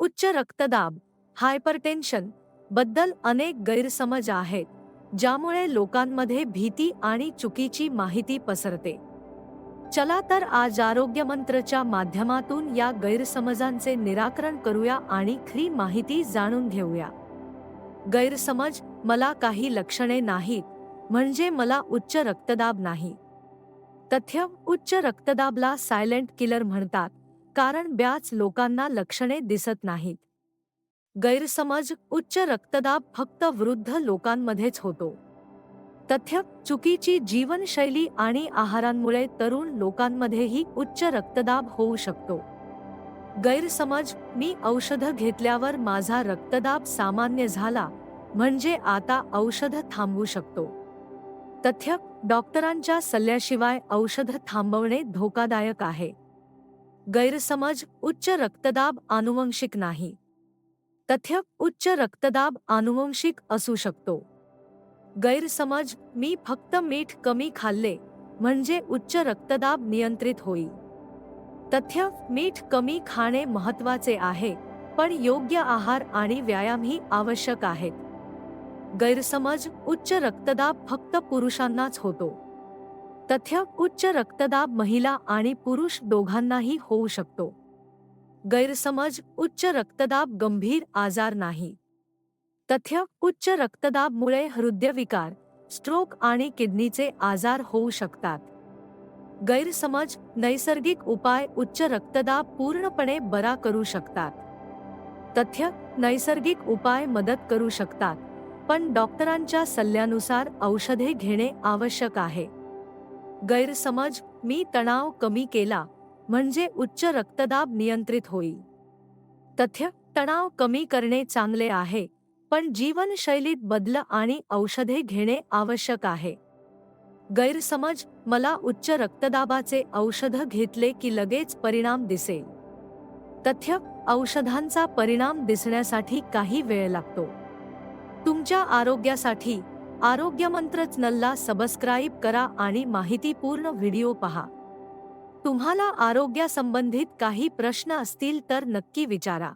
उच्च रक्तदाब हायपरटेन्शनबद्दल अनेक गैरसमज आहेत ज्यामुळे लोकांमध्ये भीती आणि चुकीची माहिती पसरते. चला तर आज आरोग्य मंत्रच्या माध्यमातून या गैरसमजांचे निराकरण करूया आणि खरी माहिती जाणून घेऊया. गैरसमज मला काही लक्षणे नाहीत म्हणजे मला उच्च रक्तदाब नाही. तथ्य उच्च रक्तदाबला सायलेंट किलर म्हणतात. कारण ब्याच लोकांना लक्षणे दिसत नाहीत. गैरसमज उच्च रक्तदाब फक्त वृद्ध लोकांमध्येच होतो. तथ्य चुकीची जीवनशैली आणि आहारांमुळे तरुण लोकांमध्येही उच्च रक्तदाब होऊ शकतो. गैरसमज मी औषधं घेतल्यावर माझा रक्तदाब सामान्य झाला म्हणजे आता औषध थांबवू शकतो. तथ्य डॉक्टरांच्या सल्ल्याशिवाय औषध थांबवणे धोकादायक आहे. गैरसमज उच्च रक्तदाब आनुवंशिक नाही. तथ्य उच्च रक्तदाब आनुवंशिक असू शकतो. गैरसमज मी फक्त मीठ कमी खाल्ले म्हणजे उच्च रक्तदाब नियंत्रित होईल. तथ्य मीठ कमी खाणे महत्त्वाचे आहे पण योग्य आहार आणि व्यायामही आवश्यक आहेत. गैरसमज उच्च रक्तदाब फक्त पुरुषांनाच होतो. तथ्य उच्च रक्तदाब महिला आणि पुरुष दोघांनाही होऊ शकतो. गैरसमज उच्च रक्तदाब गंभीर आजार नाही. तथ्य उच्च रक्तदाबमुळे हृदयविकार स्ट्रोक आणि किडनीचे आजार होऊ शकतात. गैरसमज नैसर्गिक उपाय उच्च रक्तदाब पूर्णपणे बरा करू शकतात. तथ्य नैसर्गिक उपाय मदत करू शकतात पण डॉक्टरांच्या सल्ल्यानुसार औषधे घेणे आवश्यक आहे. गैरसमज मी तणाव कमी केला म्हणजे उच्च रक्तदाब नियंत्रित होईल. तथ्य तणाव कमी करणे चांगले आहे पण जीवनशैलीत बदल आणि औषधे घेणे आवश्यक आहे. गैरसमज मला उच्च रक्तदाबाचे औषध घेतले की लगेच परिणाम दिसेल. तथ्य औषधांचा परिणाम दिसण्यासाठी काही वेळ लागतो. तुमच्या आरोग्यासाठी आरोग्यमंत्र चॅनलला सबस्क्राईब करा आणि माहितीपूर्ण व्हिडिओ पहा. तुम्हाला आरोग्यासंबंधित काही प्रश्न असतील तर नक्की विचारा.